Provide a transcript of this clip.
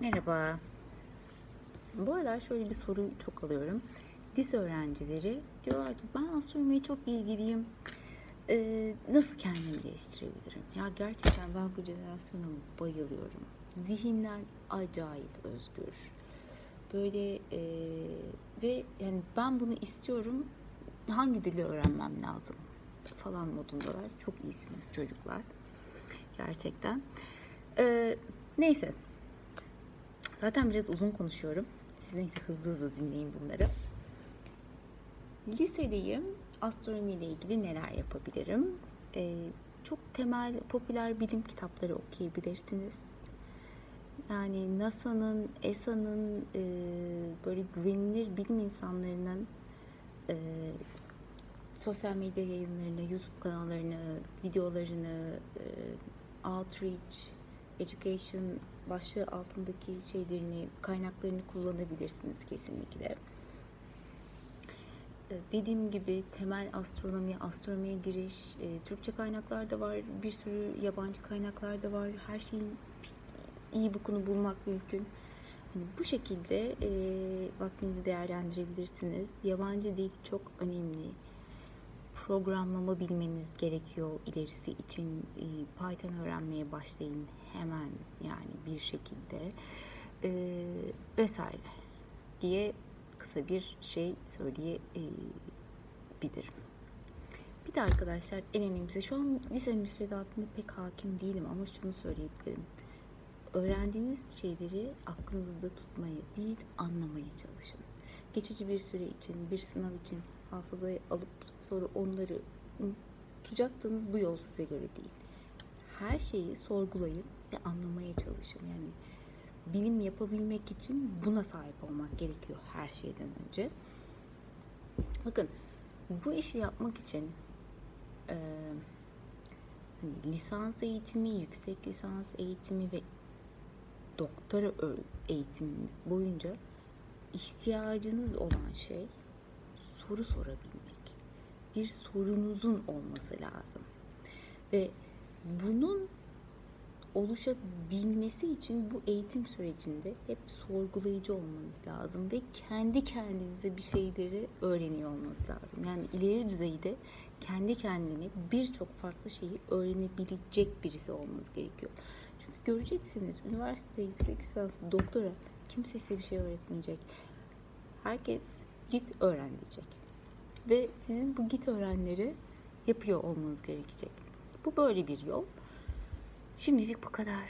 Merhaba. Bu aralar şöyle bir soru çok alıyorum. Lise öğrencileri diyorlar ki ben astronomiye çok ilgiliyim. Ee, nasıl kendimi geliştirebilirim? Ya gerçekten ben bu jenerasyona bayılıyorum. Zihinler acayip özgür. Böyle e, ve yani ben bunu istiyorum. Hangi dili öğrenmem lazım? Falan modundalar. Çok iyisiniz çocuklar. Gerçekten. Ee, neyse. Zaten biraz uzun konuşuyorum. Siz neyse hızlı hızlı dinleyin bunları. Lisedeyim. Astronomi ile ilgili neler yapabilirim? Ee, çok temel popüler bilim kitapları okuyabilirsiniz. Yani NASA'nın, ESA'nın e, böyle güvenilir bilim insanlarının e, sosyal medya yayınlarını, YouTube kanallarını, videolarını, e, outreach, education başlığı altındaki şeylerini, kaynaklarını kullanabilirsiniz kesinlikle. E, Dediğim gibi temel astronomi, astronomiye giriş, e, Türkçe kaynaklar da var, bir sürü yabancı kaynaklar da var. Her şeyin iyi bukunu bulmak mümkün. Hani bu şekilde e, vaktinizi değerlendirebilirsiniz. Yabancı dil çok önemli programlama bilmeniz gerekiyor ilerisi için. E, Python öğrenmeye başlayın hemen yani bir şekilde e, vesaire diye kısa bir şey söyleyebilirim. Bir de arkadaşlar en önemlisi şu an lise müfredatında pek hakim değilim ama şunu söyleyebilirim. Öğrendiğiniz şeyleri aklınızda tutmayı değil anlamaya çalışın. Geçici bir süre için, bir sınav için hafızaya alıp sonra onları unutacaksanız bu yol size göre değil. Her şeyi sorgulayın ve anlamaya çalışın. Yani bilim yapabilmek için buna sahip olmak gerekiyor her şeyden önce. Bakın bu işi yapmak için eee, hani lisans eğitimi, yüksek lisans eğitimi ve doktora eğitiminiz boyunca ihtiyacınız olan şey soru sorabilmek. Bir sorunuzun olması lazım. Ve bunun oluşabilmesi için bu eğitim sürecinde hep sorgulayıcı olmanız lazım ve kendi kendinize bir şeyleri öğreniyor olmanız lazım. Yani ileri düzeyde kendi kendine birçok farklı şeyi öğrenebilecek birisi olmanız gerekiyor. Çünkü göreceksiniz üniversite, yüksek lisans, doktora kimse size bir şey öğretmeyecek. Herkes git öğren diyecek. Ve sizin bu git öğrenleri yapıyor olmanız gerekecek. Bu böyle bir yol. Şimdilik bu kadar.